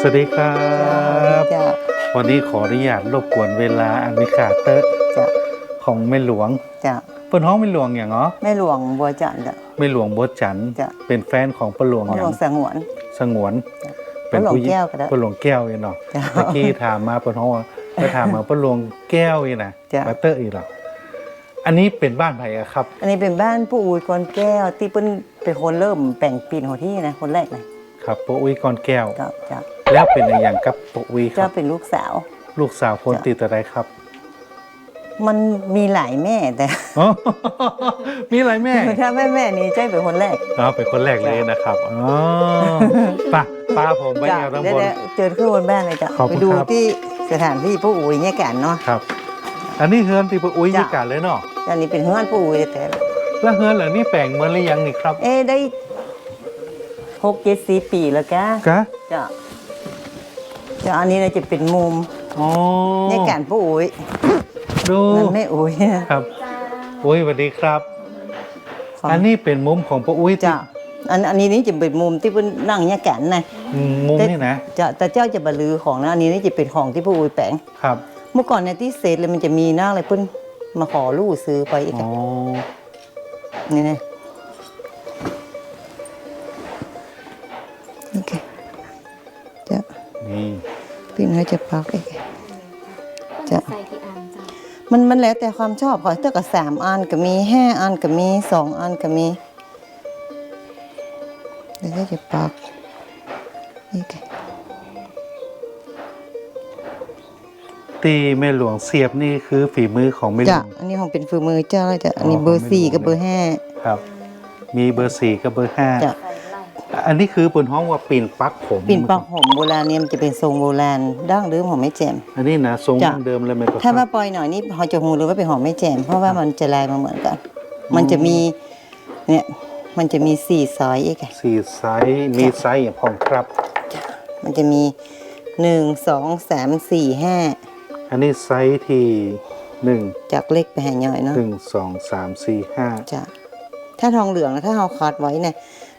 สวัสดีครับจะวันนี้ขออนุญาตรบกวนเวลาอันมิคาเตอร์จะของแม่หลวงจะเปิ้นห้องแม่หลวงอย่างเหรอแม่หลวงบัวจันทร์จะแม่หลวงบัวจันทร์จ้ะ เป็นแฟนของป้าหลวงพ่ออหลย่าวงงสงวน สงวนจ้ะเป็นป้าหลวงผู้หญิงแก้วก็ได้ป้าหลวงแก้วอีเนาะจ้ะเมื่อกี้ถามมาเปิ้นห้องว่าไปถามมาป้าหลวงแก้วอีนะจ้ะปาเตอร์อีหรออันนี้เป็นบ้านไผ่อะครับ อันนี้เป็นบ้านปู่อุ้ยกอนแก้วที่เพิ่นเป็นคนเริ่มแป่งปีนหัวที่นะคนแรกนะครับป้าอุ้ยกอนแก้วก็จะ แล้วเป็นอะไรอย่างกับป้าอุ้ยคจะรับ เป็นลูกสาว ลูกสาวคนจ้ะติดอะไรครับมันมีหลายแม่แต่อ๋อ มีอะไรแม่ ถ้าแม่แม่นี้ใจเป็นคนแรกอ๋อเป็นคนแรกเลยนะครับอ๋อป้าป้าผมไปจ้ะแอวทั้งเดี๋ยบวนๆเจอขึ้นบนบ้านเลยจ้ะขอบคุไปณดูครับ ที่สถานที่ปู่อุ้ยเนี่ยกันเนาะ ครับ อันนี้เฮือนที่ป้าอุ้ยจ้ะ ยี่กันเลยเนาะอันนี้เป็นเฮือนปู่อุ้ยแต่ แล้วเฮือนเหล่านี้แปลงเมื่อหรือยังนี่ครับเอ๊ะได้หกเจ็ดสี่ปีแล้วกะกะจ้ะจ้ะอันนี้น่าจะเป็นมุมอ๋อเนี่ยกันปู่อุ้ยดูนั่นไม่อุ้ยนะครับ อุ้ยสวัสดีครับ อันนี้เป็นมุมของป้าอุ้ยที่จ้ะอันอันนี้นี่จะเป็นมุมที่เพิ่นนั่งเนี่ยกันนะอืมมุมนี่นะจะแต่เจ้าจะบรรลือของนะอันนี้นี่จะเป็นของที่ปู่อุ้ยแปลงครับ เมื่อก่อนเนี่ยที่เศษเลยมันจะมีหน้าอะไรเพิ่นมาขอลู่ซื้อไปอีกอ๋ออะนี่นะนี่ค่ะจะนี่ พี่น้อยจะพักอีกจะใส่กี่อันจ้ะมันมันแล้วแต่ความชอบค่ะถ้ากับสามอันก็มีห้าอันก็มีสองอันก็มีเดี๋ยวจะปักนี่ค่ะตีแม่หลวงเสียบนี่คือฝีมือของแม่หลจ้ะวง อันนี้ของเป็นฝีมือเจ้าแล้วจ้ะอันนี้อ๋อเบอร์สี่ของแม่หลวงกับเบอร์ห้าครับ มีเบอร์สี่กับเบอร์ห้าจ้ะ ใส่ไล่ อันนี้คือปนห้องว่าปีนปักผมปิ่นปอกผมโบราณเนี่ยมันจะเป็นทรงโบราณดั้งเดิมของไม่แจ่ม อันนี้นะทรงจ้ะดั้งเดิมเลยไหมครับ ถ้าว่าปล่อยหน่อยนี่เขาจะหูหรือว่าเป็นหอมไม่แจ่มเพราะว่ามันจะลายมาเหมือนกัน มันจะมีเนี่ยมันจะมีสี่ซอยอีกอะสี่ไซส์มีไซส์อย่างพองครับ มันจะมีหนึ่งสองสามสี่ห้าอันนี้ไซส์ที่หนึ่งจากเล็กไปหาย่อยเนาะหนึ่งสองสามสี่ห้า จ้ะถ้าทองเหลืองนะถ้าเราคัดไว้เนี่ย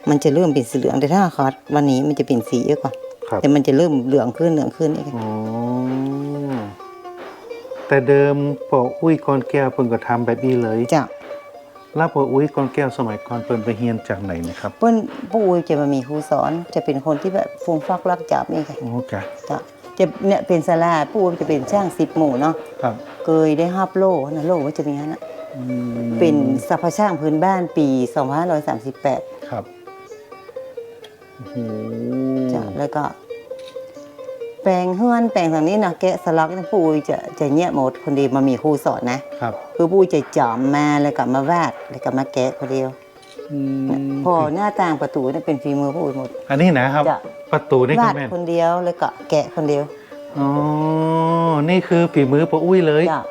มันจะเริ่มเป็นสีเหลืองแต่ถ้าเราคัดวันนี้มันจะเป็นสีเยอะกว่าครับแต่มันจะเริ่มเหลืองขึ้นเหลืองขึ้นอีกอ๋อแต่เดิมปออุ้ยกอนแก้วเพิ่นก็ทำแบบนี้เลยจ้ะแล้วปออุ้ยกอนแก้วสมัยก่อนเพิ่นไปเรียนจากไหนนะครับเปิ้นปู่อุ้ยจะมามีครูสอนจะเป็นคนที่แบบฟูมฟักรักจับนี่ค่ะโอ้กะจ้ะจะเนี่ยเป็นสลาปู่อุ้ยจะเป็นช่างสิบหมู่เนาะครับเคยได้ฮับโล่นะโล่ว่าจะมีฮะนะอืมเป็นสัพพช่างพื้นบ้านปี 2538 ครับโอ้โห จ้ะแล้วก็แปลงเฮือนแปลงทางนี้นะแกะสลักนี่ปู่อุ้ยจะจะเงียบหมดคนเดียวมามีครูสอนนะครับ คือปู่อุ้ยจะจอมมาแล้วก็มาวาดแล้วก็มาแกะคนเดียวอืมพอหน้าต่างประตูนี่เป็นฝีมือปู่อุ้ยหมด อันนี้นะครับจ้ะประตูนี่ก็วาดแม่นคนเดียวแล้วก็แกะคนเดียวอ๋อนี่คือฝีมือปออุ้ยเลยจ้ะ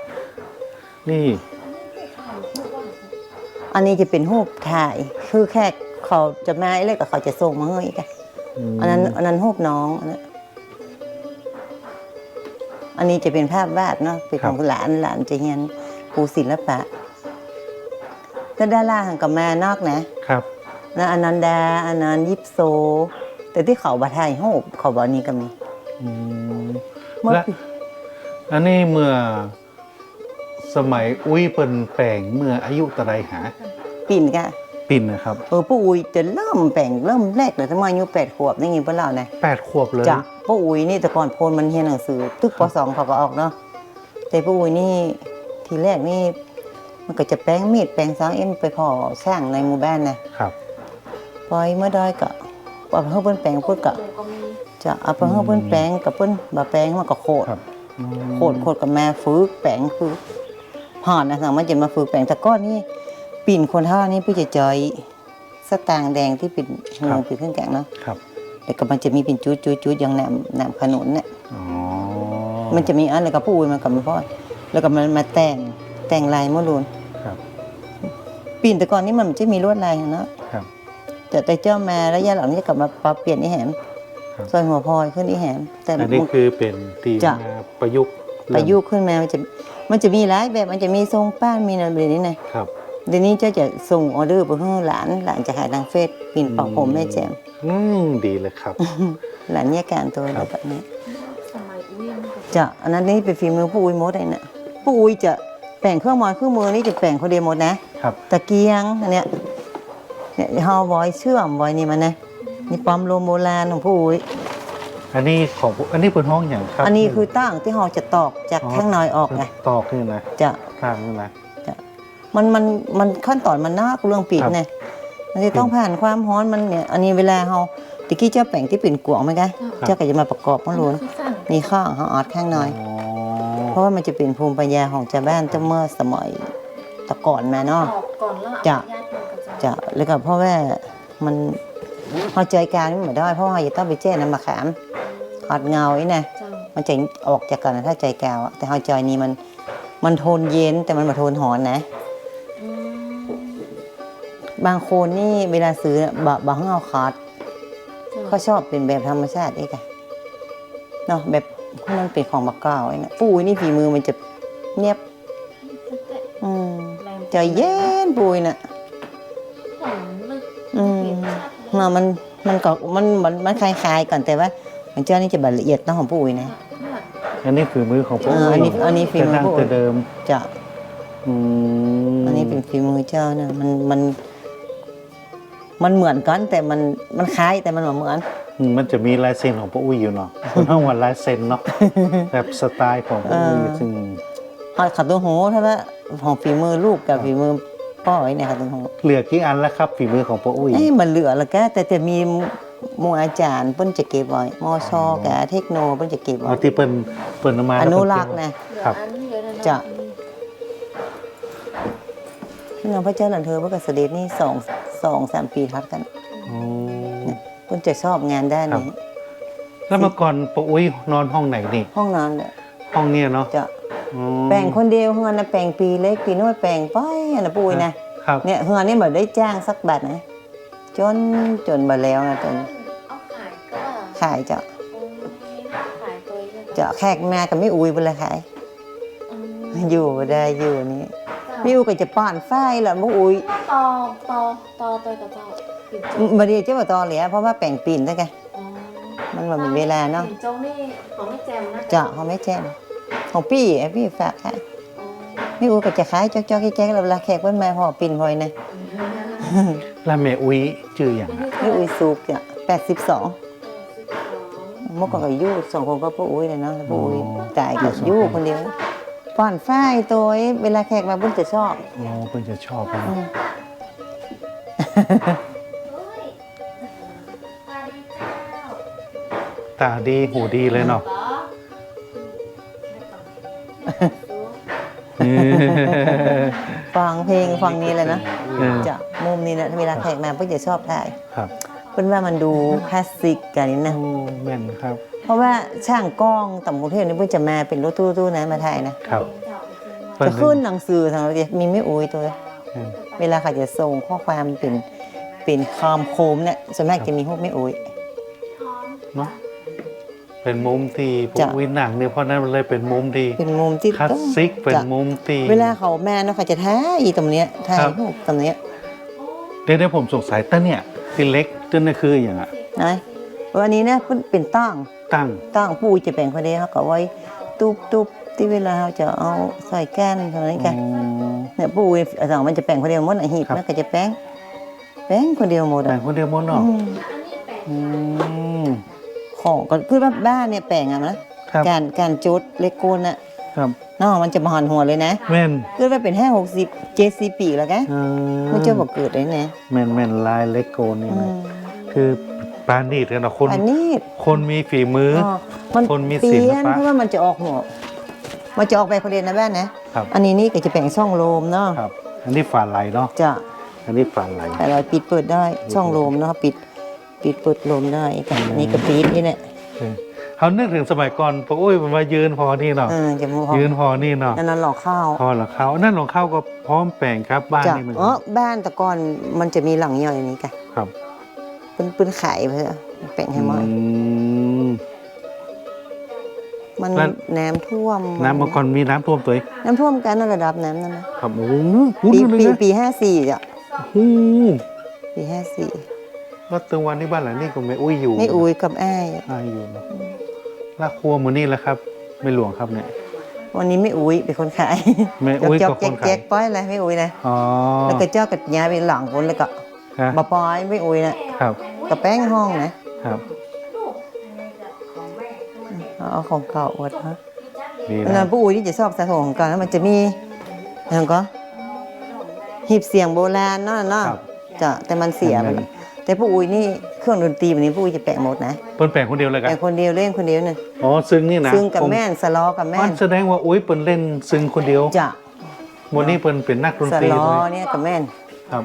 นี่ อันนี้จะเป็นรูปถ่ายคือแค่ เขาจะมาไอ้เล็กกับเขาจะส่งมาให้อีกอะมอันนั้นอันนั้นรูปน้องอันนั้นอันนี้จะเป็นภาพวาดเนาะเป็นของหลานหลานจะเรียนครูศิลปะแล้วด้านล่างกับแม่นอกนะครับแล้วอนันดาอนันต์ยิปโซ แต่ที่เขาบาถ่ายรูปเขาบอกนี้ก็มีอืมเมื่อและปีอันนี้เมื่อสมัยอุ้ยเปิ่นแปลงเมื่ออายุตะไรหา ปีนกะ ปิ่นนะครับเออปู่อุยจะเริ่มแบ่งเริ่มแรกเลยทำไมอายุแปดขวบได้ไงเพื่อนเราเนี่ยแปดขวบเลยจ้ะป้าอุยนี่แต่ก่อนโพนมันเรียนหนังสือ ตึกปสองเขาก็ออกเนาะแต่ป้าอุยนี่ทีแรกนี่มันก็จะแปลงมีดแปลงสางเอ็มไปพอช่างในหมู่บ้านนะครับปล่อยเมื่อได้ก็เอาไปให้เพิ่นแปลงเพิ่นก็หนูก็มีจะเอาไปให้เพิ่นแปลงกับเพิ่นบ่แปลงมันก็โคตรครับอืมโคตรโคตรกับแม่ฝึกแปลงฝึกห่อนนะสังมันจะมาฝึกแปลงแต่ก้อนนี่ ปิ่นคนท่านี่พี่จะจอยสตางค์แดงที่ปิ่นเมืองปิ่นเครื่องแกงเนาะครับแล้วก็มันจะมีเป็นจุดจุดจุดอย่างแหนมแหนมขนุนเนี่ยอ๋อมันจะมีอันแล้วก็ปูมันกับมันพอดแล้วก็มันมาแต่งแต่งลายมะรูนครับปีนแต่ก่อนนี่มันจะมีลวดลายเนาะครับแต่แต่เจ้ามาระยะหลังนี่กลับมาปรับเปลี่ยนอีแหมครับซอยหัวพลอยขึ้นอีแหมแต่อันนี้คือเป็นตีจ้ะมาประยุกต์ประยุกต์ขึ้นมามันจะมันจะมีหลายแบบมันจะมีทรงป้านมีอะไรแบบนี้นะครับ เดี๋ยวนี้เจ้าจะส่งออเดอร์ไปให้หลาน หลานจะขายทางเฟซปีนปอกผมแม่แจมอืมดีเลยครับ หลานเนี่ยการตัวแบบนี้สมัยอุ้ยมันก็จะอันนั้นนี่เป็นฝีมือผู้อุ้ยมดเลยนะผู้อุ้ยจะแป่งเครื่องมอนเครื่องมือนี่จะแป่งคนเดียวหมดนะครับตะเกียงอันเนี้ยเนี่ยเฮาไว้เชื่อมไว้นี่มันนะนี่ปั๊มโลมโบราณของผู้อุ้ยอันนี้ของอันนี้เป็นห้องอย่างครับ อันนี้คือตั้งที่เราจะตอกจากข้างในออกไงตอกนี่นะจะข้างนี่นะ มันมันมันขั้นตอนมันน่ากเรื่องปิดครับเนี่ยมันจะต้องผ่านความร้อนมันเนี่ยอันนี้เวลาเราตะกี้เจ้าแป่งที่ปิ่นกวางไหมคะเจ้าก็จะมาประกอบมันหลวนคือสั่งนี่ข้างเขาออดข้างในอ๋อเพราะว่ามันจะเป็นภูมิปัญญาของชาวบ้านตั้งเมื่อสมัยแตะก่อนมาอเนาะอกก่อนแล้วจะญาติมันก็จะจะแล้วก็เพราะว่ามันพอใจกลารไม่ได้เพราะว่าจะต้องไปแจ้น้ำมะขามขอดเงาไอ้นะเจ้ามันจะออกจากกันนะถ้าใจกาวอะแต่เฮาใจนี้มันมันโทนเย็นแต่มันมาโทนหอนนะอืม บางคนนี่เวลาซื้อน่ะบะบางเอาคอร์ดเจ้าเขาชอบเป็นแบบธรรมชาติเองอะเนาะแบบมันเป็นของมะกาวไอ้นะปุ้ยนี่ฝีมือมันจะเนียบอืมแรงใจเย็นปุ้ยน่ะหอมลึกอืมเห็นชัดเลยมามันมันก็มันมันมันคล้ายๆกันแต่ว่าของเจ้านี่จะแบบละเอียดเนาะของปุ้ยนะอันนี้ฝีมือของพวกเอออันนี้อันนี้ฝีมือแต่ดั้งพวกแต่เดิมจะอืมอันนี้เป็นฝีมือเจ้านะมันมัน มันเหมือนกันแต่มันมันคล้ายแต่มันบ่เหมือนอืมมันจะมีลายเซ็นของพวกอุ้ยอยู่เนาะคนห้องวันลายเซ็นเนาะแบบสไตล์ของพวกอุ้ยเออซึ่งหอดขัดตัวโหถ้าว่าของฝีมือลูกกับฝีมือป้อยเนี่ยขัดตัวโหเหลือกี่อันแล้วครับฝีมือของพวกอุ้ยเอ้ยมันเหลือแล้วก็แต่จะมีหมู่อาจารย์เพิ่นจะเก็บไว้มอชอกับเทคโนเพิ่นจะเก็บเอาไว้ที่เปิ้นเปิ้นเอามาอแล้วนุเปิ้รักษ์เบไว้นะเหลือครับอันเดียวนั่นแหลจะ พี่น้องพระเจ้าหลันเธอพระกษัตริย์นี่สองสองสามปีทัดกันอ๋อเพิ่นจะชอบงานด้านนี้ แล้วเมื่อก่อนพวกอุ้ยนอนห้องไหนนี่ ห้องนอนเนี่ยห้องเนี้ยเนาะจะอ๋อแปลงคนเดียวเฮือนนะแปลงปีเล็กปีน้อยแปลงไปอันนะปุ้ยนะครับเนี่ยเฮือนนี่บ่ได้จ้างสักบาทนะจนจนบ่แล้วนะจนเอาขายก็ขายจะโอ้ยขายตัวเยอะจะแขกมาก็ไม่อุ้ยบ่เลยขาย อืมอยู่บ่ได้อยู่นี่เจ้ามิวก็จะป้อนไฟแล้วบ่อุ้ยตอตอตอตัวกับเจ้าปิ่นโจงบ่ได้เจ้าบ่ตอเหลียเพราะว่าแปลงปีนได้ไงอ๋อมันบ่มีเวลาเนาะปิ่นโจงนี่ของไม่แจมนะจะเขาไม่แจ้งของพี่ไอ้พี่ฝากขายอ๋อมิวก็จะขายจอกๆแจ๊กๆแล้วเวลาแขกเพิ่นมาพอปิ่นพอยนะแล้วแม่อุ้ยชื่ออย่างมิวอุ้ยสุกจ้ะ82เมื่อก่อนก็อยู่สองคนก็ปู่อุ้ยเลยเนาะแล้วปู่อุ้ยตายก็อยู่คนเดียว ป้อนฝ้ายตัวเองเวลาแขกมาเพิ่นจะชอบอ๋อเพิ่นจะชอบนะอืมตาดีหูดีเลยเนาะฟังเพลงฟังนี้เลยนะเออจะมุมนี้นะเวลาแขกมาเพิ่นจะชอบถ่ายครับ เพิ่นว่ามันดูคลาสสิกกันนี่นะโอ้แม่นครับ เพราะว่าช่างกล้องต่างประเทศนี่เพิ่นจะมาเป็นรถตู้ๆนะมาถ่ายนะครับเพิ่จะขึ้นหนังสือทางเราจะมีไม่อุ้ยตัวเออเวลาเขาจะส่งข้อความเป็นเป็นคอมโคมเนี่ยส่วนมากจะมีพวกไม่อุ้ยเนาะเป็นมุมที่พวจะกวินหนังเนี่ยเพราะนั้นมันเลยเป็นมุมที่เป็นมุมที่คลาสสิกเป็นจะมุมที่เวลาเขาแม่เนาะเขาจะถ่ายอีตรงเนี้ยถ่ายครับรูปตรงเนี้ยเดี๋ยวเดี๋ยวผมสงสัยตั้งเนี่ยที่เล็กตั้งนี่คืออย่างอะนะวันนี้เนี่ยเพิ่นเป็นตั้ง ตั้งตั้งปูจะแบ่งคนเดียวเขาก็ไว้ตุ๊บตุ๊บที่เวลาเขาจะเอาใส่แก้นตรงนี้กันอ๋อเนี่ยปูอาสองมันจะแบ่งคนเดียวหมดอะหีบครับมันก็จะแป้งแป้งคนเดียวหมดแต่อะงคนเดียวหมดเนาะอืมอืมของก็คือว่าบ้านเนี่ยแปลงอะนะครับการการจุดเล็กโกนอะครับเนาะมันจะมาหันหัวเลยนะแม่นคือว่าเป็นแค่หกสิบเจ็ดสิบปีแล้วแกเออมันจะบอกเกิดเลยนะแม่นแม่นลายเล็กโกนนี่อืนะมคือ ปราณีตกันเนาะคน อันนี้คนมีฝีมืออ๋อมันคนมีเปลี่ศิลยนปะเพราะว่ามันจะออกหัวมันจะออกไปคนเดียวนะบ้านนะครับ อันนี้นี่ก็จะแบ่งช่องโลมเนาะครับ อันนี้ฝาไหลเนาะ จะอันนี้ฝาไหล แต่เราปิดเปิดได้ช่องโลมเนาะปิดปิดเปิดโลมได้กันอันนี้ก็ปิดนี่แหละเออเขานึกถึงสมัยก่อนพวกอุ้ยมันมายืนพอนี่เนาะ เออจะมูพอยืนพอนี่เนาะ อันนั้นหลอกข้าวพอเหรอเขานั่นของเขาก็พร้อมแปลงครับบ้านจะนี่มันเออบ้านแต่ก่อนมันจะมีหลังย่อยอย่างนี้กันครับเป็นปืนขายเพื่อแป่งให้หมดอืมมันแล้ว น้ำท่วมน้ำเมื่อก่อนมีน้ำท่วมตัวเองน้ำท่วมกันนั่นระดับน้ำนั่นนะครับโอ้โหคุ้นปีเลยปีนะปีห้าสี่จ้ะโอ้โหปีห้าสี่แล้วตึงวันที่บ้านหลังนี้ก็ไม่อุ้ยอยู่นี่อุ้ยกับอ้ายอ่าอยู่เนอะลากครัวมือนี่แหล้วครับ ไม่หลวงครับเนี่ย วันนี้ไม่อุ้ยเป็นคนขายแม่อุ้ยจอกับกคนๆขาแจ๊ยกๆป้อยอะไรไม่อุ้ยนะอ๋อแล้วก็เจ้ากับยาไปหลังคนแล้วก็ ฮะบะปอยไม่อุ้ยนะครับกับแป้งห้องนะครับ เอาของเก่าอวดฮะดีอันนะนั้นผู้อุ้ยที่จะชอบสะสมของเก่าแล้วมันจะมีอย่างก็หีบเสียงโบราณเนาะเนาะครับจะแต่มันเสียไปแล้วแต่ผู้อุ้ยนี่เครื่องดนตรีแบบนี้ผู้อุ้ยจะแปะหมดนะเปิ้นแปลงคนเดียวเลยกันแต่คนเดียวเล่นคนเดียวนึงอ๋อซึ่งนี่นะซึ่งกับผมแม่นสล้อกับแม่อ๋อนแสดงว่าอุ้ยเปิ้นเล่นซึ่งคนเดียวจะวันนี้เปิ้นเป็นนักดนสตรีล้อด้วยเนี่ยกับแม่นครับ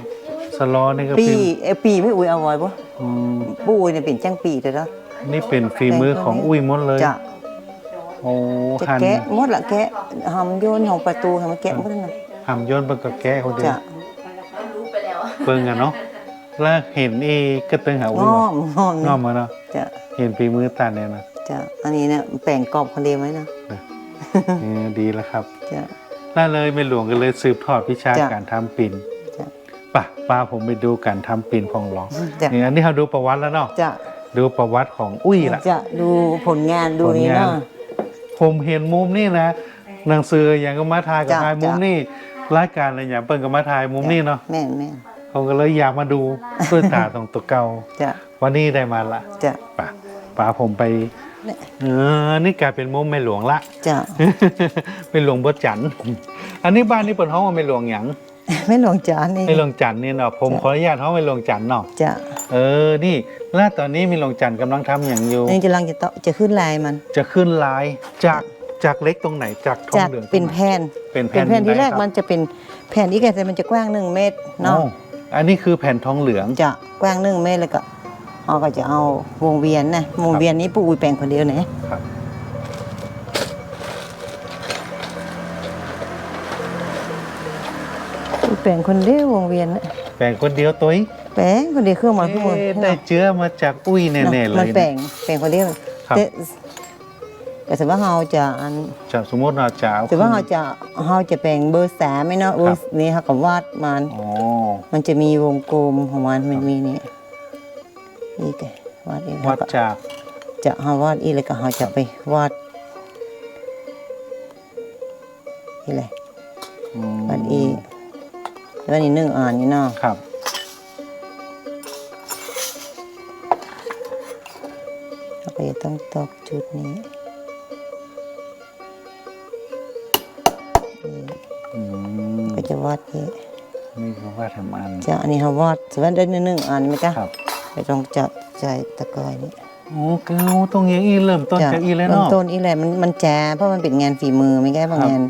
สลอนี่ก็ปีเป็นเอยปีไม่อุ้ยเอาไว้ปะอืมผู้อุ้ยเนี่ยเป็นจ้างปีเด้อเนาะนี่เป็นฝีมือของอุ้ยหมดเลย จะโอ้จะหันแกะหมดละแกะหำโยนของประตูทำแกะหมดนะหำย้อนเปิ้นก็แก้คนเดียจะวเปิ้งอะเนาะแล้วเห็นอีก็ตึงหาอุ้งยอเนาะมงอมงอมมาเนาะจะเห็นฝีมือตาเนี่ยนะจะอันนี้เนี่ยแป่งกรอบคนเดียวไหมนะเออดีแล้วครับจะน่าเลยไม่หลวงกันเลยสืบทอดวิชาจ้ะ การทำปิ่นจ้ะ ป่ะป้าผมไปดูการทำปิ่นของหลองจะนี่อันนี้เราดูประวัติแล้วเนาะจะดูประวัติของอุ้ยล่ะ จะดูผลงานดูนี่ผลงาน เนาะ ผมเห็นมุมนี่นะหนังสืออย่างก็มาถ่ายกับจ้ะถ่ายมุมจ้ะ นี่รายการอะไรอย่างเปิ้นก็มาถ่ายมุมนี่เนาะแม่นแม่นผมก็เลยอยากมาดูด้วยตาตรงตัวเก่าจะวันนี้ได้มาละจะป่ะป้าผมไปเนี่ยเออนี่กลายเป็นมุมแม่หลวงละ จะ แม่หลวงบ่จันทร์อันนี้บ้านนี่เปิดห้องว่าแม่หลวงหยัง ไม่หลงจานนี่แม่หลวงจันทร์เนี่ยเนาะผมจ้ะ ขออนุญาตห้องแม่หลวงจันทร์เนาะจะเออนี่แล้วตอนนี้มีหลวงจันทร์กำลังทำอย่างอยู่ นี่กำลังจะต้องจะขึ้นลายมัน จะขึ้นลายจากจากเล็กตรงไหนจากทองจากเหลืองตรงไหเป็นแผ่นเป็นเป็นแผ่นแผ่นที่แรกใดคบมันจะเป็นแผ่นอีกแต่มันจะกว้างหนึ่งเมตรเนาะโอ้อันนี้คือแผ่นทองเหลือง จะกว้างหนึ่งเมตรแล้วก็เราก็จะเอาวงเวียนนะวงเวียนนี้ปู่อุ้ยแปลงคนเดียวนะครับ แปลงคนเดียววงเวียนนะแปลงคนเดียวตัวเองแปลงคนเดียวเครื่องหมายเครื่องมือเอ๊ะได้เจือมาจากอุ้ยแน่ๆเลยมันแปลงแปลงคนเดียวครับ แต่แต่สมมติว่าเราจะอันจะสมมติเราจะเอาสมมติว่าเราจะเราจะแปลงเบอร์สามไหมเนาะเบอครับร์นี้เขาก็วาดมัน อ๋อมันจะมีวงกลมของมันมันมีนี่อีกไงวาดอีกวัดแล้วก็จากจะเฮาวาดอีกแล้วก็เฮาจะไปวาดนี่แหละอืมวาดอีก แล้วนี่หนึ่งอ่านนี่เนาะครับ เราก็จะต้องตอกจุดนี้นี่อืมก็จะวาดนี้นี่คือว่าทำอันจะอันนี้เฮาวาดสมมติได้หนึ่งอ่านไหมคะครับไปต้องจับใจตะกอยนี่โอ้เกาตรงอย่างอีเริ่มต้นจากอีแล้วเริ่มเนาะต้นอีแหละมันมันแจเพราะมันเป็นงานฝีมือไม่ใช่เพราะครับงาน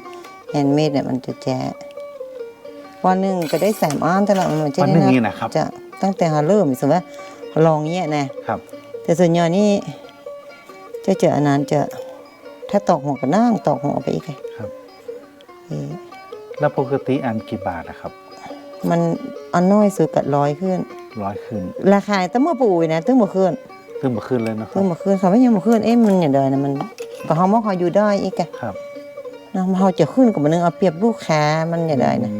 แฮนด์เมดเนี่ยมันจะแจ วันหนึ่งก็ได้สามอ่านแต่ละมันจะวันได้หนึ่งนับนี่นะครับ จะตั้งแต่เราเริ่มสมมติว่าลองเนี้ยนะครับ แต่ส่วนใหญ่นี่จะเจออันนั้นจะถ้าตอกหัวก็นั่งตอกหัวไปอีกไงครับเอ่อแล้วปกติอันกี่บาทอะครับ มันอันน้อยสุดกัร้อยขึ้นร้อยขึ้น ราคาตั้งเมื่อปูยนะตั้งเมื่อคืนขึ้นมาขึ้นเลยนะครัตั้บงเมื่อคืนเขาไม่ยังเมื่อคืนเอ๊ะมันอย่างเดินนะมันก็เขามอกเขาอยู่ได้อีกไงครับนะเขาจะขึ้นกับมันนึงเอาเปรียบลูกค้ามันอย่างไรนะ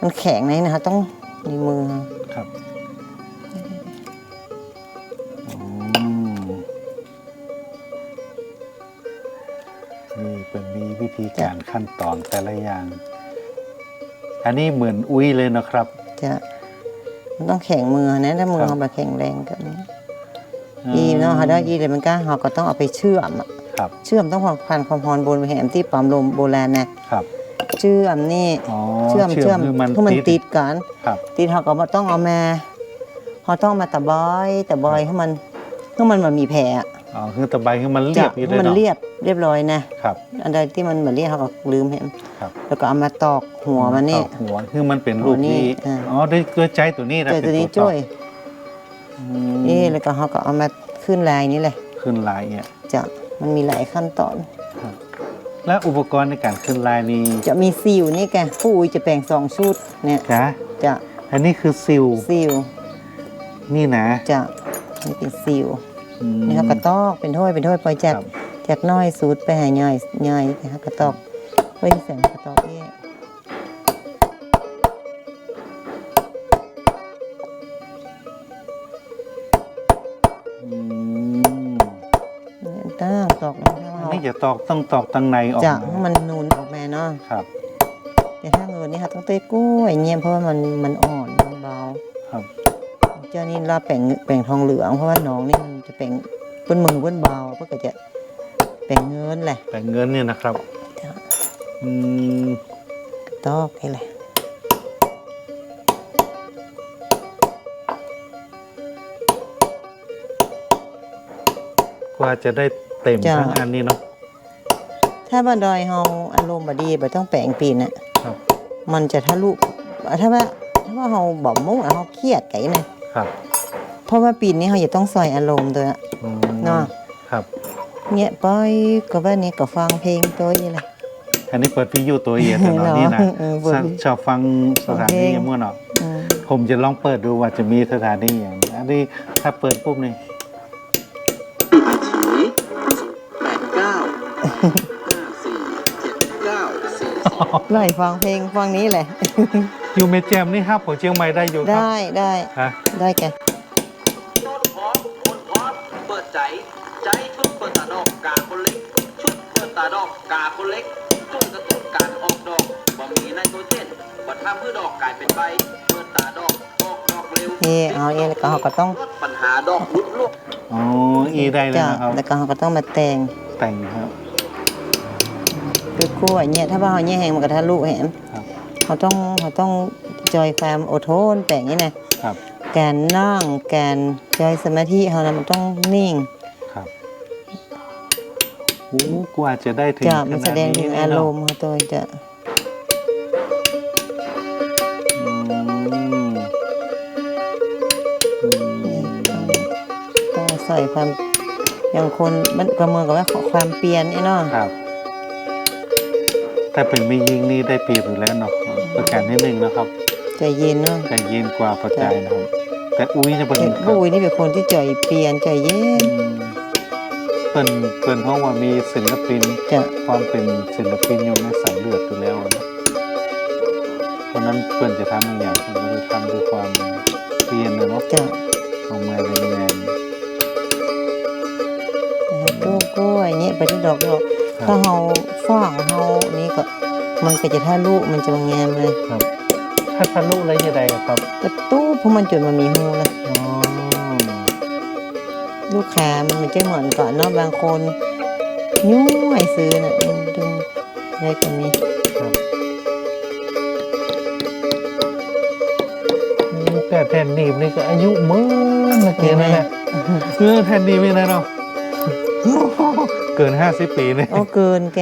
มันแข็งไหนนะคะ ต้องในมือ ครับอืมนี่เป็นมีวิธีการขั้นตอนแต่ละอย่าง อันนี้เหมือนอุ้ยเลยนะครับ จะมันต้องแข็งมือนะถ้ามือครับเขาแบบแข็งแรงก็นี้อีเนาะเขาได้อีเลยมันก็เขาก็ต้องเอาไปเชื่อมอะครับเชื่อมต้องผ่านความร้อนบนไปแหมที่ปั๊มลมโบราณนะครับ เชื่อมนี่อ๋อ เชื่อมเชื่อมคือมันคือมันติดกันครับติดเขาก็บ่ต้องเอามาเขาต้องมาตะบอยตะบอยให้มันให้มันมันมีแผลอะอ๋อคือตะไบคือมันเรียบอยู่เลให้ยมันเนาะเรียบเรียบร้อยนะครับอันใดที่มันเหมือนเรียบเขาก็ลืมให้มันครับแล้วก็เอามาตอกหัวมันนี่ต่อหัวคือมันเป็นรูปหัวนี่ที่อ่าอ๋อด้วยด้วยใจตัวนี้นะเจอตัวนี้ต่อช่วยอืมนี่แล้วก็เขาก็เอามาขึ้นลายนี้เลย ขึ้นลายเนี่ยจะมันมีหลายขั้นตอน แล้วอุปกรณ์ในการขึ้นลายนี้จะมีซิลนี่แกผู้อุ้ยจะแปลงสองชุดเนี่ยจ้ะจะอันนี้คือซิลซิลนี่นะจะนี่เป็นซิลอืม นี่ครับกระตอกเป็นถ้วยเป็นถ้วยปล่อยจากครับ จากน้อยสูตรไปหาย่อยย่อยนะครับกระตอกไว้ที่แสงกระตอก ตอกต้องตอกตังในออกจะมาให้มันนูนออกมาเนาะครับ แต่ถ้าเงินนี่ค่ะต้องเตะกล้วยเงียบเพราะว่ามันมันอ่อนมันเบาครับเจ้านี่ลาแป่งแป่งทองเหลืองเพราะว่าน้องนี่มันจะแป่งเปิ้นมือเปิ้นเบาเพื่อก็จะแป่งเงินแหละแต่เงินเนี่ยนะครับจ้ะอืมตอกนี่แหละกว่าจะได้เต็มทั้งอันนี้เนาะ ถ้าบันดอยเฮาอารมณ์บดีบ่ต้องแป่งปีนน่ะครับ มันจะทะลุถ้าว่าถ้าว่าเฮาบ่มุ่งอะเฮาเครียดไก่นะครับ เพราะว่าปีนนี้เฮาจะต้องใส่อารมณ์ตัวอะอืมเนาะครับเนี่ยปอยก็ว่านี่ก็ฟังเพลงตัวนี้แหละอันนี้เปิดพิยูตัวเอียดแต่เนาะเนาะนี่นะเออเปิดชอบฟังสถานีฟังเพลงอย่างมั่วเนาะอืมผมจะลองเปิดดูว่าจะมีสถานีอย่างอันนี้ถ้าเปิดปุ๊บนี่ สี่สองไล่ฟังเพลงฟังนี้แหละ อยู่เมแจมนี่ครับผมเชียงใหม่ได้อยู่ครับได้ได้ฮะได้แกต้นพร้อมคนพร้อมเปิดใจ ใจชุดเปิดตาดอกกาคนเล็ก ชุดเปิดตาดอกกาคนเล็กจุดกระตุ้นการออกดอกบ่มีไนโตรเจนบ่ทำเพื่อดอกกลายเป็นใบเปิดตาดอกออกดอกเร็วนี่เอาเองแล้วก็เราก็ต้องลดปัญหาดอกรุดลูกอ๋ออีได้เลยจ้ะนะครับ แล้วก็เราก็ต้องมาแต่งแต่งครับ คือกล้วยเนี่ยถ้าว่าเราเนี่ยแหงมันก็ทะลุเห็นครับเขาต้องเขาต้องจอยความอดทนแปลงนี้นะครับ การนั่งการจอยสมาธิเขานะมันต้องนิ่งครับโอ้กว่าจะได้ถึงจะขมันนาแสดงถึงนี้อารเนะมณ์เขาตัวจะอืมอืมต้องต้องใส่ความอย่างคนมันก็เหมือนกับว่าความเปลี่ยนไอ้เนาะ ครับ ถ้าเป็นไม่ยิงนี่ได้เปรียบอยู่แล้วเนาะประการที่หนึ่งนะครับใจเย็นเนาะใจเย็นกว่าปัจจัยนะครับ แต่อุ้ยจะเป็นเห็นผู้อุ้ยนี่เป็นคนที่ใจเปลี่ยนใจเย็นอืมเป็นเป็นเพราะว่ามีศิลปินจะความเป็นศิลปินอยู่ในสายเลือดอยู่แล้วนะเพราะนั้นเพื่อนจะทำอย่างเพื่อนก็จะทำด้วยความเปลี่ยนนะเนาะจะออกมาเป็นแรงกู้กู้ไอ้เนี่ยไปที่ดอกดอกครับ ถ้าเฮาฟ้างเฮานี่ก็มันก็จะท่าลูกมันจะงามเลยครับ ถ้าทะลุอะไรจะได้ครับกระตู้เพราะมันจนมันมีหูนะอ๋อลูกค้ามันมันจะเหมือนก่อนเนาะบางคนยุ่ยซื้อน่ะมันดึงได้ก็มีครับโอ้แต่แทนนีบนี่ก็อายุเมื่อนะเกณฑ์นั่นแหละเออแทนนีบนี่นะเนาะเกินห้าสิบปีเลยโอ้เกินแก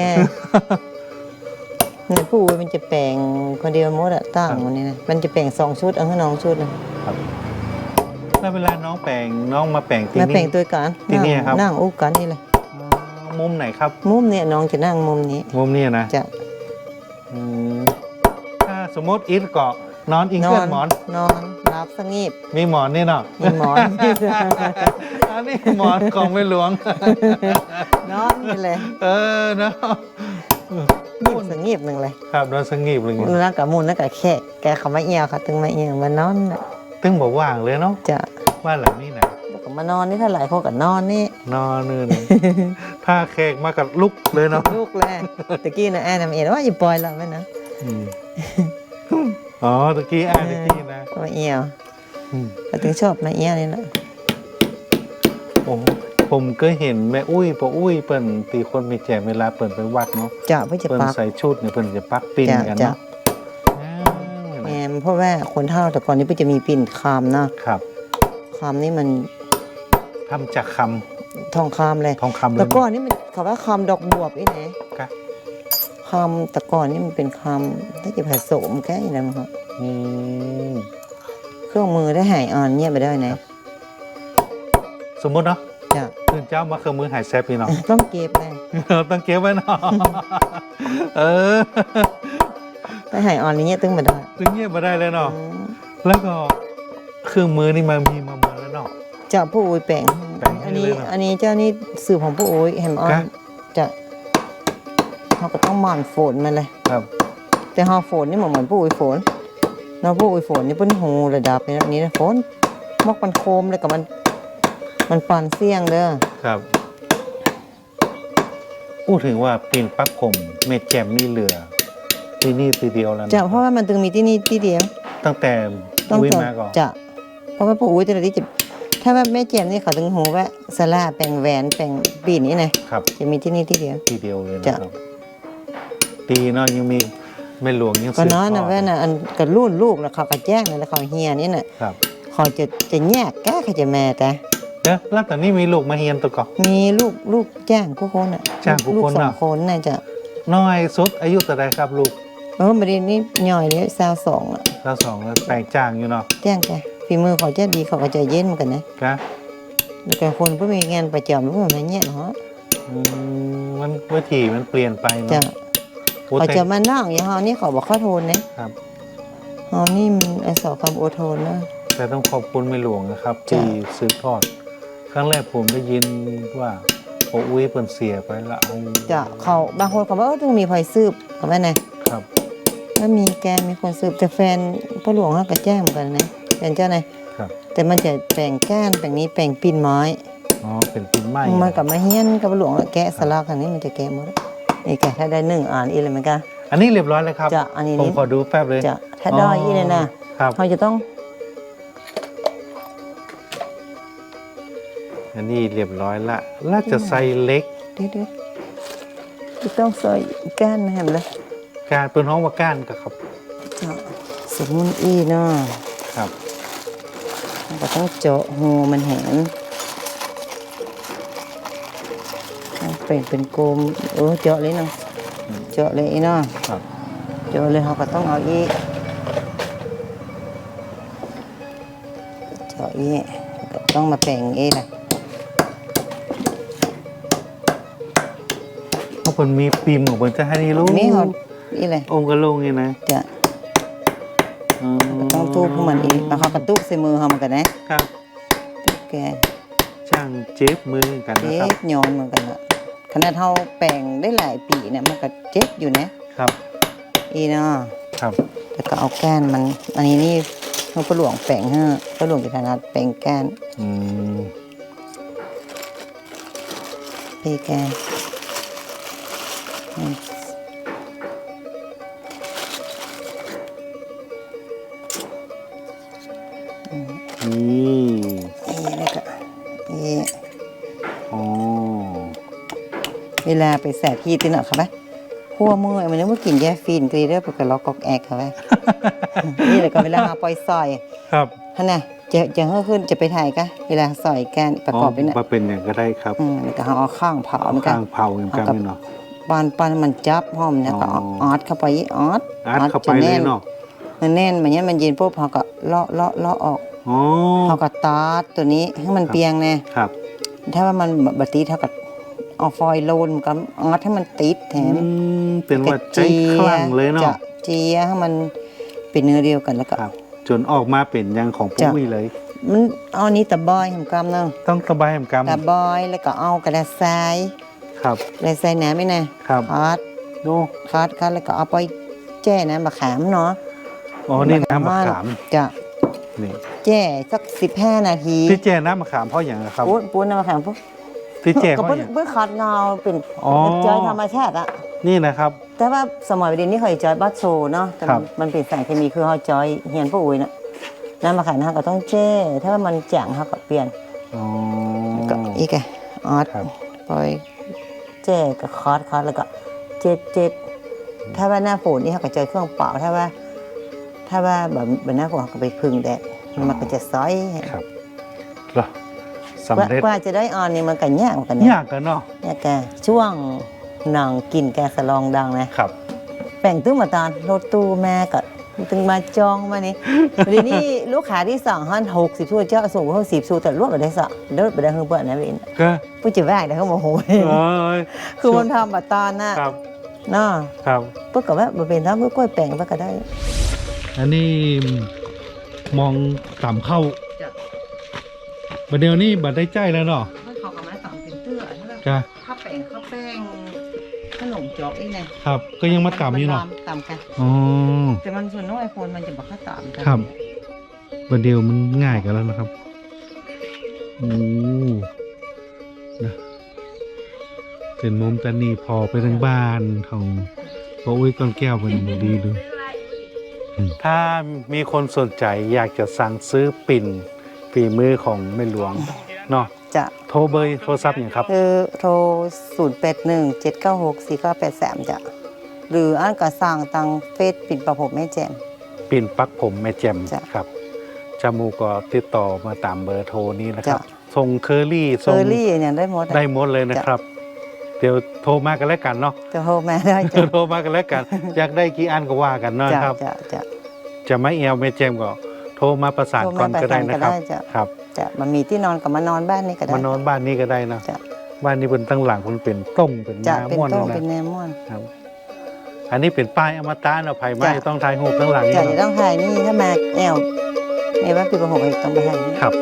เนี่ยผู้อุ้ยมันจะแปลงคนเดียวหมดอะตั้งวันนี้นะมันจะแปลงสองชุดเอาให้น้องชุดนะแล้วเวลาน้องแปลงน้องมาแปลงที่มาแปลนี่ งตัวกันที่นี่ครับ นั่งอู้กันนี่เลยอ๋อมุมไหนครับ มุมเนี่ยน้องจะนั่งมุมนี้มุมนี้นะจะอืมถ้าสมมติอีทเกาะนอนอิงเกิลหมอน นอนรับสงีบมีหมอนนี่เนาะมีหมอน อันนี้หมอนของไม่หลวงนอนนี่เลยเออเนาะงีบสงีบหนึ่งเลยครับนอนสงีบเลยมูนักกับมูนนักกับแค่แกเขามาเอียวค่ะตึงมาเอียวมานอนน่ะตึงบอกว่างเลยเนาะจะบ้านหลังนี้นะแล้วก็มานอนนี่ถ้าหลายคนก็นอนนี่ นอนนี่นะถ้าแขกมากับลุกเลยเนาะลูกแรกตะกี้นะแอนทำเองว่าอย่าปล่อยเราไว้นะอืมอ๋อตะกี้อ่านตะกี้นะมาเอียวอืม ก็ถึงชอบมาเอียวนี่แหละ ผมผมก็เห็นแม่อุ้ยปออุ้ยเปิ่นตีคนมีแจกเวลาเปิ่นไปวัดเนาะจะเพื่อจะเปิ่นปักใส่ชุดเนี่ยเปิ่นจะปักปิ้นจะกันจะเนาะแอมเพราะว่าคนเท่าแต่ก่อนนี้เพื่อจะมีปิ่นคามเนาะครับคามนี่มันทำจากคทองคำเลยำทองคำเลแต่ยก่อนนี่มันเขาว่าคำดอกบวบอีไหนครับคำแต่ก่อนนี่มันเป็นคำถ้าจะผสมแค่อีนั้นมั้งครับอืมเครื่องมือได้หายอ่อนเงียบไปได้ไหน สมมุติเนาะจะตื่นเจ้ามาเครื่องมือหายแซบพี่เนาะ ต้องเก็บเลยต้องเก็บไว้เนาะ เออถ้าหายอ่อนนี้เนี่ยตึงมาได้ถึงเงียบมาได้เลยเนาะอืมแล้วก็เครื่องมือนี่มามีมาเมือแล้วเนาะเจ้าผู้โอยแปลงแปลงให้อันนี้เลยเหรออันนี้เจ้านี่สื่อของผู้โอยแฮมออครันบจะเขาก็ต้องหมั่นฝนมันเลย ครับ แต่ฮอฝนนี่เหมือนเหมือนผู้โอยฝนเนาะผู้โอยฝนนี่เป็นหูระดับนี้นี้นะฝนมอกมันโคมเลยกับมัน มันปั่นเสี่ยงเด้อ ครับพูดถึงว่าปีนปักผมเม็ดแจมนี่เหลือ ที่นี่ตีเดียวแล้วนจะเพราะว่ามันตึงมีที่นี่ที่เดียว ตั้งแต่ต้องวิแต่มาก่อนจะ เพราะว่าปู่อุ้ยแต่ละที่จะถ้าว่าแม่เจมนี่เขาถึงหูว่าสลาแปลงแหวนแปลงปีนี่นะครับ จะมีที่นี่ที่เดียว ทีเดียวเลยจะนะครับดีเนาะยังมีแม่หลวงยังก็สืบน้อยทนะดแว่นน่ะอันกระรุ่นลูกแล้วเขาก็แจ้งเลยแล้วเขาเฮียนี่น่ะครับ เขาจะจะแยกแก้เขาจะแม่แต่ เด้อแล้วแต่นี่มีลูกมาเฮียนตัวก่อน มีลูกลูกจ้างผู้คนอะจ้างผู้ลูกคนสองน่ะคนน่ะจะน้อยสุดอายุเท่าไรครับลูกเออประเด็นนี้ย่อยเลยสาวสองอะเราสองแล้วแปลงจ้างอยู่เนาะแจ้งแกฝีมือเขาจะดีเขาก็จะเย็นเหมือนกันนะกะแล้วก็คนก็มีงานประจำรู้ไหมเนี่ยเหรออืมมันวิธีมันเปลี่ยนไปจะเนาะโอ้เขาแต่จะมานั่งอย่างเฮานี่เขาบอกข้อโทนนะครับ เฮานี่มันไอสอบคำโอโทนนะแต่ต้องขอบคุณแม่หลวงนะครับ จ้ะ ที่สืบทอด ครั้งแรกผมได้ยินว่าโอ้อุ้ยเปิ่นเสียไปและเอาจะเขาบางคนเขาบอกเออต้องมีไฟซืบเขาว่าไงครับแล้วมีแกมีคนสืบแต่แฟนพ่อหลวงเขาก็แจ้งเหมือนกันนะแฟนเจ้านายครับ แต่มันจะแปลงก้านแปลงนี้แปลงปีนไม้อ๋อเป็นปีนไม้มันกับมาเฮียนกับพ่อหลวงแกะสลักอันนี้มันจะแกะหมดนี่แกะถ้าได้หนึ่งอ่านอีกเลยเหมือนกันอันนี้เรียบร้อยแล้วครับจะอันนี้ผมนี่ขอดูแป๊บเลยจะถ้าได้อีกเลยนะครับเขาจะต้อง อันนี้เรียบร้อยละแล้วจะใส่เล็กเดี๋ยวเดี๋ยวจะต้องใส่ก้านนะเห็นไหมการเปิ้นห้องว่าก้านก็ครับจะสมมุนอีเนาะครับมันก็ต้องเจาะหูมันเห็นต้องเป็นเป็นกลมเออเจาะเลยเนาะเจาะเลยอีเนาะครับเจาะเลยเขาก็ต้องเอาอีเจาะอีก็ต้องมาแปลงอีนะเพราะ มันมีปีมของมันจะให้นี่รู้นี่เขาอีเลยองค์กระลุงนี่นะจะอ๋อต้องตู้พวกมันอีแล้วเขาก็ตู้ใส่มือเขาเหมือนกันนะครับตู้แกช่างเจ็บมือกันนะเจ็ครับบย้อนเหมือนกันละขนาดเท่าแปลงได้หลายปีเนี่ยมันก็เจ็บอยู่นะครับ อีเนาะครับแล้วก็เอาก้านมัน อันนี้นี่เขาประหลวงแปลงให้ประหลวงกิจนาแปลงก้านอืมไปก้า นอืมนี่อีแล้วก็อีอ๋อเวลาไปแสบที่ติหน่อยค่ะไหมหัวมือมันนึกว่ากินแย่ฟินกรีเดอร์ปกล็อกกอกแอกค่ะไหมนี่แหละก็เวลาหาปล่อยซอยครับท่านน่ะจะจะเฮ้อขึ้นจะไปถ่ายกะเวลาซอยการประกอบไปน่ะมาเป็นอย่างก็ได้ครับอืมแล้วก็เอาข้างเผาเหมือนกันข้างเผาอย่างกันนี่เนาะ ปานปานมันจับหอมเนี่ยก็เอาอ๋อออดเข้าไปอีออดอัดเข้าไปจเลแน่ยนเนาะมันแน่นมันเนี้ยมันเย็นปุ๊บเขาก็เลาะเลาะเลาะออกอ๋อ เขาก็ตาดตัวนี้ให้มันเปียงแน่ครับถ้าว่ามันบติดเท่ากับเอาฟอยล์โลนกับออดให้มันติดแถอืมมเป็นว่าใจคลั่งเลยจะเนาะเจียให้มันเป็นเนื้อเดียวกันแล้วก็ ครับ จนออกมาเป็นอยังของปุ้จ้ะยเลย มันเอานี้ตะบอยทำกรรมเนาะต้องสบายแหมกรรมตะบอยแล้วก็เอากระดาษทราย ครับกระดาษทรายหนาไหมนะครับคัดโอ้คัดคัดแล้วก็เอาไปแจ้น้ำมะขามเนาะอ๋อนี่น้ำมะขามจะนี่แจ้สักสิบห้านาทีที่แจ้น้ำมะขามเพราะอย่างไรครับปูนปูนน้ำมะขามปุ๊บที่แจ้ก็เพราะเพิ่นอย่าง เพิ่นคัดเงาเป็นอ๋อ เป็นจอยธรรมชาติอะนี่นะครับ แต่ว่าสมัยประเด็นนี้เคยจอยบัตโซเนาะแต่ครัมันบมันเป็นสารเคมีคือเขาจอยเฮียนผู้อุ้ยน่ะน้ำมะขามเขาก็ต้องแจ้ถ้าว่ามันจางเขาก็เปลี่ยน อ๋อ ก็อีกไงออดครับ ปล่อย แจ้กับคอร์สคอร์สแล้วก็เจ็ดเจ็ดถ้าว่าหน้าฝนนี่เขาก็เจอเครื่องเป่าถ้าว่า ถ้าว่าแบบแบบหน้าฝนเขาก็ไปพึ่งแดดมันก็จะซอยครับเหรอสำกว่าเร็จกว่าจะได้ออนนี่มันก็ยากเหมือนกันเนี่ยยากกันเนาะเนี่ยแกช่วงหนังกินแกสลองดังนะครับแป่งตึ้งมาตอนรถตู้แม่ก็ ตึงมาจองมานี่เดี๋ยวนี้ลูกค้าที่สั่งหันหกสิบชั่วเจ้าส่งเขาสิบชั่วแต่รวดไปได้สักเดินไปได้เฮือเปิดนะเวนก็ผู้จิแวกเดี๋ยวเขาโมโหเอ้ยคือมันทำบัตตอนน่ะครับเนาะครับเพื่อกับว่ามันเป็นทั้งกล้วยแปลงเพื่อก็ได้ อันนี้มองต่ำเข้าจ้ะบัดเดียวนี้บัดได้ใจแล้วเนาะเขากับมาต่ำเป็นเตื้อใช่ไหม จอกเองไงครับ ก็ยังมาต่ำอยู่เนาะต่ำกันอ๋อแต่มันส่วนน้อยคนมันจะบอกข้าวต่ำกันครับบัดเดียวมันง่ายกันแล้วนะครับโอ้นะเป็นมุมตานีพอไปทางบ้านของพ่ออุ้ยก้อนแก้วเป็นดีดูถ้ามีคนสนใจอยากจะสั่งซื้อปิ่นฝีมือของแม่หลวงเนาะ จะโทรเบอร์โทรศัพท์อย่างครับ คือโทร 0 8 1 7 9 6 4 9 8 3จ้ะหรืออันก็สั่งทางเฟซปิดประผมแม่แจ่ม ปิ่นปักผมแม่แจ่มจ้ะครับจามูก็ติดต่อมาตามเบอร์โทรนี้นะครับจ้ะส่งเคอรี่เคส่งอรี่เนี่ยได้หมดอะ ได้หมดเลยนะครับ เดี๋ยวโทรมากันแล้วกันเนาะจะโทรมาได้จ้ะโทรมากันแล้วกัน อยากได้กี่อันก็ว่ากันเนาะจ้ะครับจะจะจะไม่เอลไม่แจมก็โทรมาประสานโทรก่อมานก็ได้ประสานนะครับก็ได้จ้ะ ครับ จะมันมีที่นอนกับมานอนบ้านนี่ก็ได้มานอนบ้านนี้ก็ได้นะจ้ะบ้านนี้เป็นตั้งหลังคุณเป็นต้มเป็นจะน้ำเป็นม่วนโต๊ะนะเป็นแนวม่วนครับ อันนี้เป็นป้ายอมตะเนาะไผ่ไม้จ้ะต้องถ่ายรูปตั้งหลังจะนี่จะเนาะต้องถ่ายนี่ถ้ามาแอลในบ้านปิดประผมอีกต้องไปถ่ายนี่ครับ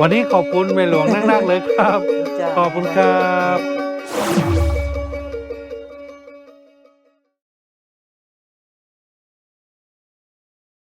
วันนี้ขอบคุณแม่หลวงนักๆเลยครับจ้ะขอบคุณครับ